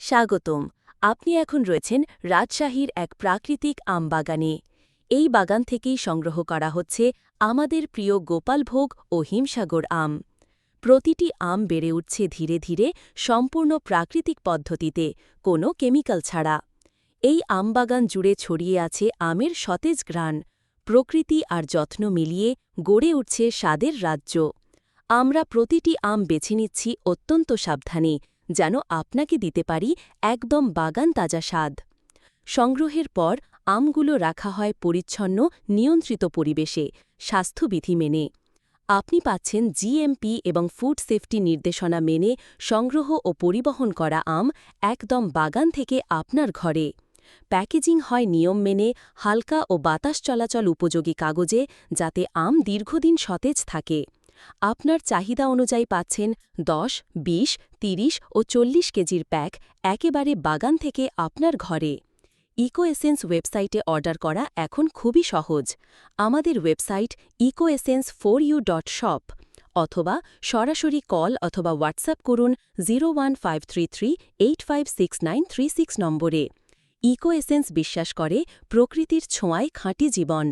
স্বাগতম। আপনি এখন রয়েছেন রাজশাহীর এক প্রাকৃতিক আম বাগানে এই বাগান থেকেই সংগ্রহ করা হচ্ছে আমাদের প্রিয় গোপালভোগ ও হিমসাগর আম। প্রতিটি আম বেড়ে উঠছে ধীরে ধীরে সম্পূর্ণ প্রাকৃতিক পদ্ধতিতে, কোনো কেমিক্যাল ছাড়া। এই আমবাগান জুড়ে ছড়িয়ে আছে আমের সতেজ ঘ্রাণ, প্রকৃতি আর যত্ন মিলিয়ে গড়ে উঠছে স্বাদের রাজ্য। আমরা প্রতিটি আম বেছে নিচ্ছি অত্যন্ত সাবধানে যেন আপনাকে দিতে পারি একদম বাগান তাজা স্বাদ। সংগ্রহের পর আমগুলো রাখা হয় পরিচ্ছন্ন, নিয়ন্ত্রিত পরিবেশে, স্বাস্থ্যবিধি মেনে। আপনি পাচ্ছেন জিএমপি এবং ফুড সেফটি নির্দেশনা মেনে সংগ্রহ ও পরিবহন করা আম একদম বাগান থেকে আপনার ঘরে। প্যাকেজিং হয় নিয়ম মেনে, হালকা ও বাতাস চলাচল উপযোগী কাগজে যাতে আম দীর্ঘদিন সতেজ থাকে। আপনার চাহিদা অনুযায়ী পাচ্ছেন দশ, ২০, ৩০ ও চল্লিশ কেজির প্যাক একেবারে বাগান থেকে আপনার ঘরে। ইকো এসেন্স ওয়েবসাইটে অর্ডার করা এখন খুবই সহজ। আমাদের website Ecoessence four U dot shop অথবা সরাসরি কল অথবা হোয়াটসঅ্যাপ করুন জিরো নম্বরে। ইকো এসেন্স বিশ্বাস করে প্রকৃতির ছোঁয়ায় খাঁটি জীবন।